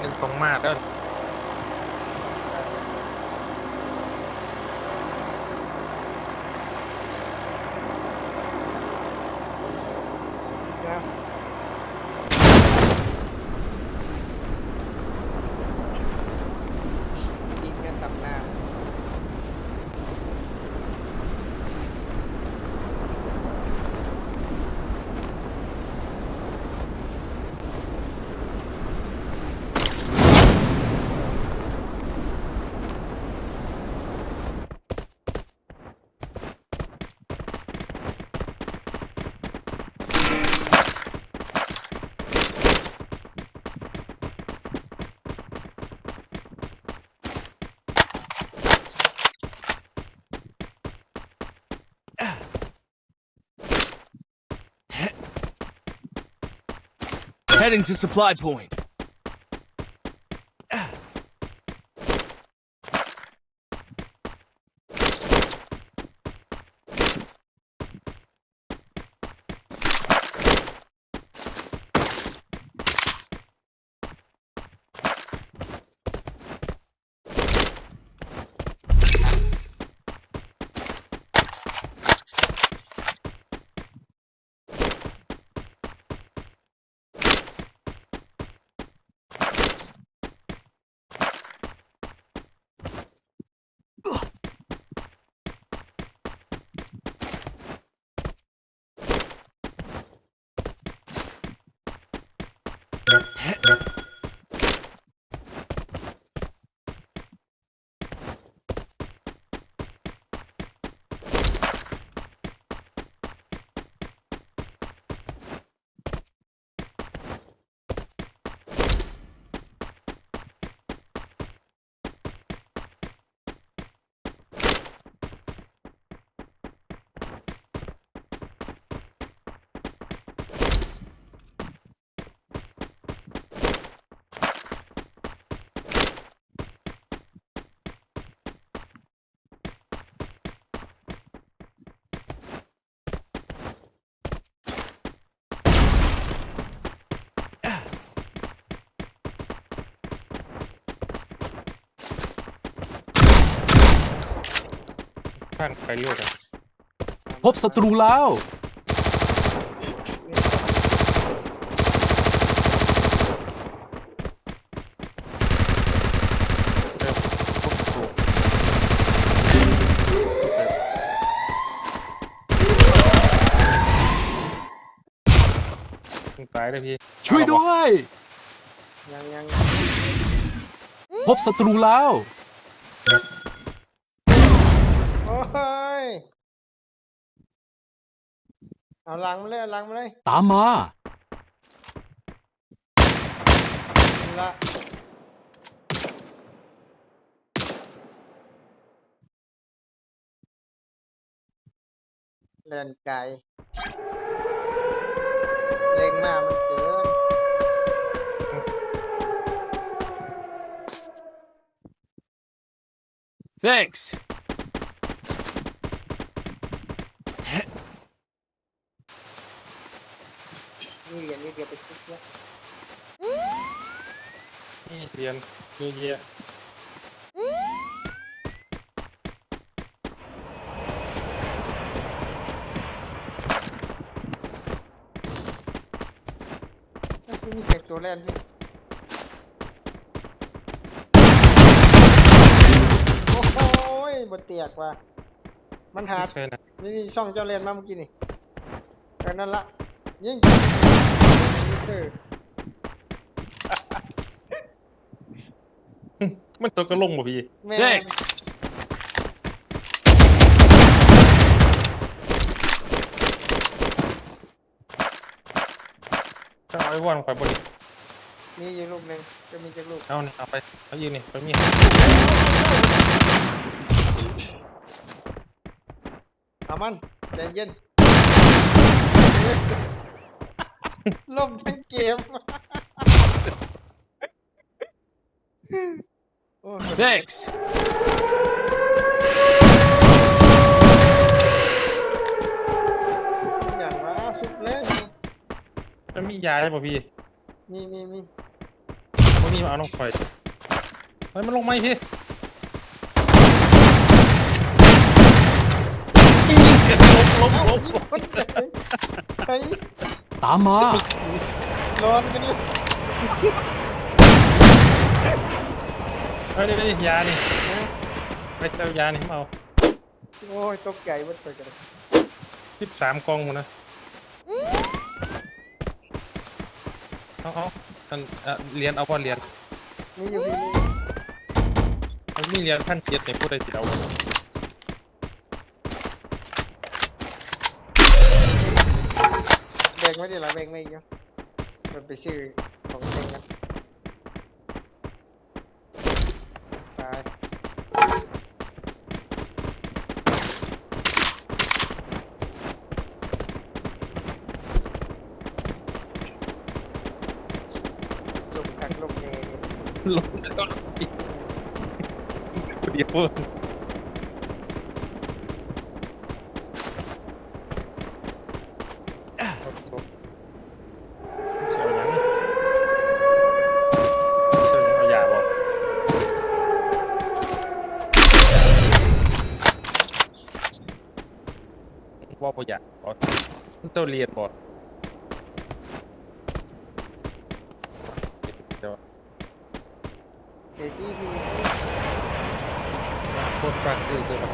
เป็นตรงมากแล้ว Heading to supply point. ท่านไปเรื่อยอะพบศัตรูแล้ว เริ่มพวกถูกขึ้นตายเลยพี่ช่วยด้วย ยังยังพบศัตรูแล้ว โอ้ย เอาลังมาเลยเอาลังมาเลยตามมา นี่ละเล่นไก่เล็งมากมันเกิน Thanks. นี่เหรียญนี่เดียวไปซื้อแล้วนี่เรียนเยอะแยะนั่นคือมีเสียงตัวแล่นพี่โอ้โหยบนเตียกว่ะมันหา ใช่นะ นี่นี่ช่องเจ้าเล่นมาเมื่อกี้นี่เออนั่นละยิงเออ มันตัวกระลงบ่พี่ แม่ Thanks. ถ้าเอาไอ้ว่านไปบนมีอยู่ลูกหนึ่งจะมีจักลูกเอานี่เอาไปเอายืนนี่ไปมีเอามันใจเย็น ล่มทั้งเกมโอ้ย Thanks. อย่างว่าสุดเลยแล้วมียาใช่ป่ะพี่มีมีมีมันมีมีมาเอาน้องไฟเฮ้ยมันลงไหมาอีกทีลบลบลบลบ เฮ้ย ตามมาร้อนกันเลยเฮ้ยเดี๋ยวเดี๋ยวยานี่ไปเจ้ายานี่มาเอาโอ้ยตกใจวัดไปกันสิบสามกล่องหมดนะ เอาเอาอันเอ่อเหรียญเอาพอเหรียญนี่อยู่พี่นี่มันมีเหรียญพันเจ็ดในผู้ใดติดเอา แบ งไม่ได้ละแบงไม่เยอะมันไปซื้อของเต็งกันตายจมกักลมเนย ลงแล้วก็อีกเดี๋ยวเพิ่มเอาเอาเสียวหยังนี่เสียวหยังเอายาบ่ว่า บ่อยากบ่มันต้องเรียนบ่เดี๋ยวเอซี่พีโคตรฟังคือคือแบบ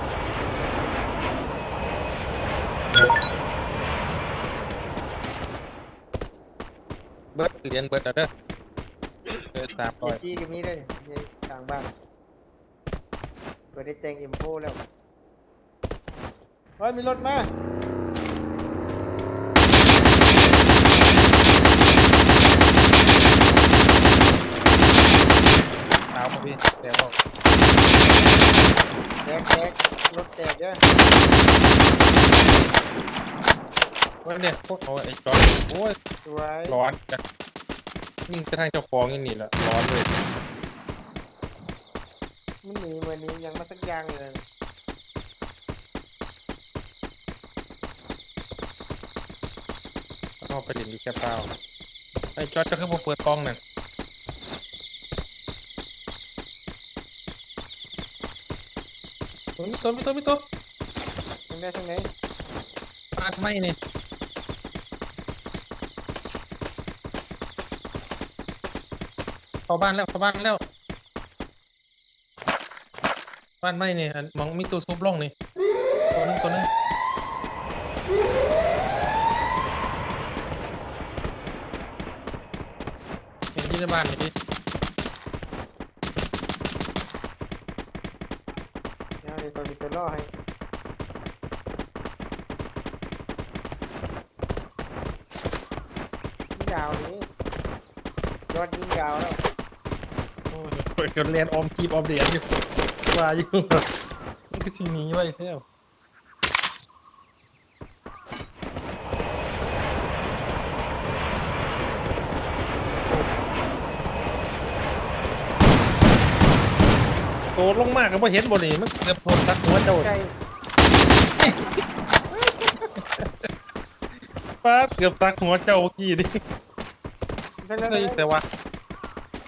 เบิร์ดเรียนเบิร์ดเอาเด้อเออสามร้อยซี่ก็มีด้วยในทางบ้านเปิดได้แต่งเอ็มโฟแล้วเฮ้ยมีรถมาพี่แต่บอก แตกแตกรถแตกเด้อ ว่าเนี่ยพวกเอาไอ้จอดโอ้ยสวยร้อนจัดยิ่งกระทั่งเจ้าของยังนี่แหละร้อนเลยมันหนีวันนี้ยังมาสักอย่างเลยเอาไปเรียนดีแค่เปล่าไอ้จอดจะขึ้นมาเปิดกล้องนั่นตัวนี้ตัวนี้ตัวนี้ตัวทางได้ทางไหน ปาดไม่นี่เาบ้านแล้วเข้าบ้านแล้ว บ้านไม่เนี่อันมองมีตัวซุปล่องนี่ตัวนึงตัวนึงเห็นที่ในบ้านนี่ดิเดี๋ยวเดี๋ยวตัวมีตัวล่อให้ยาวนี้ยอดยิงยาวแล้ว โอ้ยเปิดกันเรียนออมกีบออมเหรียญอยู่ว่าอยู่มันคือสิ่งนี้ไว้เที่ยวโตลงมากก็บ่เห็นบ่นี่มันเกือบโดนตัดหัวเจ้าใช่ป้าดเกือบตักหัวเจ้าเมื่อกี้นี่ทางนั้นเฮ้ยแต่ว่า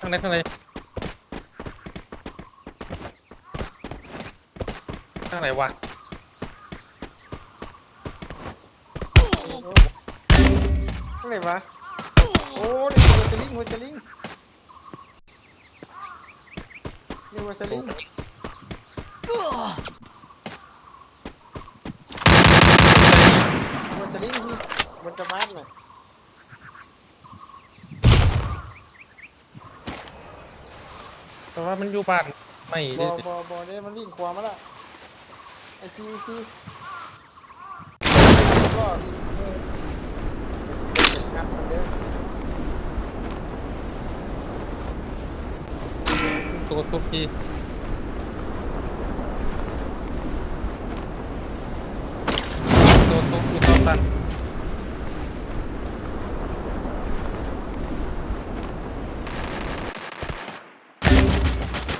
ข้างในข้างในางในวะทางไหนวะ โอ้นี่หัวสลิงหัวสลิงนี่หัวสลิงหัวสลิงที่บนกระบะน่ะแต่ว่ามันอยู่บ้านไม่บได้อบอบอเนี่ยมันวิ่งขวามาละ ไอซีซีก็มีเออไอซีเด็กงัดมันเด้อตัวทุกทีตัวทุกอยู่ตอนตัน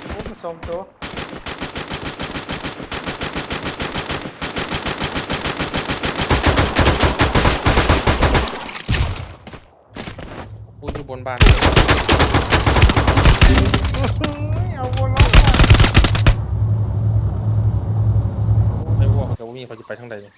โอ้มันสองตัว กูอยู่ บนบ้านเอาบนล็อกว่ะไม่ว่าเขาจะว่ามีเขาจะไปทางใดเนี่ย